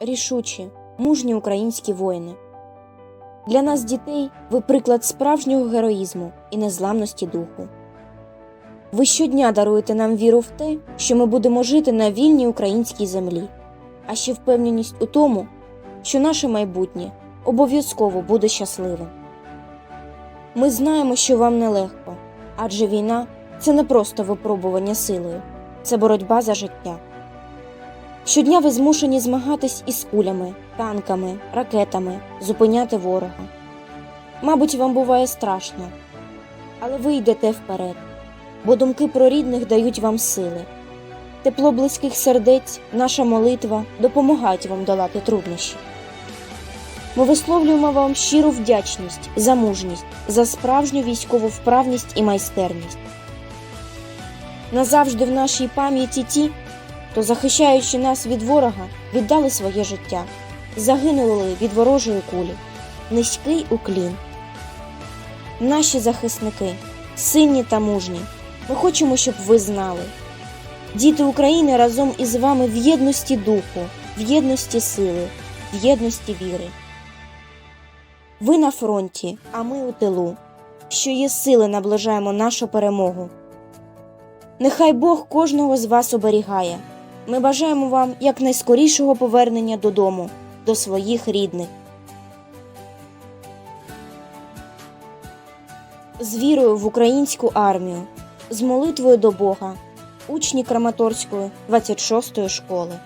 рішучі, мужні українські воїни. Для нас, дітей, ви приклад справжнього героїзму і незламності духу. Ви щодня даруєте нам віру в те, що ми будемо жити на вільній українській землі, а ще впевненість у тому, що наше майбутнє обов'язково буде щасливим. Ми знаємо, що вам нелегко, адже війна це не просто випробування силою, це боротьба за життя. Щодня ви змушені змагатись із кулями, танками, ракетами, зупиняти ворога. Мабуть, вам буває страшно, але ви йдете вперед, бо думки про рідних дають вам сили. Тепло близьких сердець, наша молитва допомагають вам долати труднощі. Ми висловлюємо вам щиру вдячність за мужність, за справжню військову вправність і майстерність. Назавжди в нашій пам'яті ті, хто, захищаючи нас від ворога, віддали своє життя, загинули від ворожої кулі. Низький уклін. Наші захисники сильні та мужні. Ми хочемо, щоб ви знали. Діти України разом із вами в єдності духу, в єдності сили, в єдності віри. Ви на фронті, а ми у тилу. Що є сили, наближаємо нашу перемогу. Нехай Бог кожного з вас оберігає. Ми бажаємо вам якнайскорішого повернення додому, до своїх рідних. З вірою в українську армію, з молитвою до Бога, учні Краматорської 26-ї школи.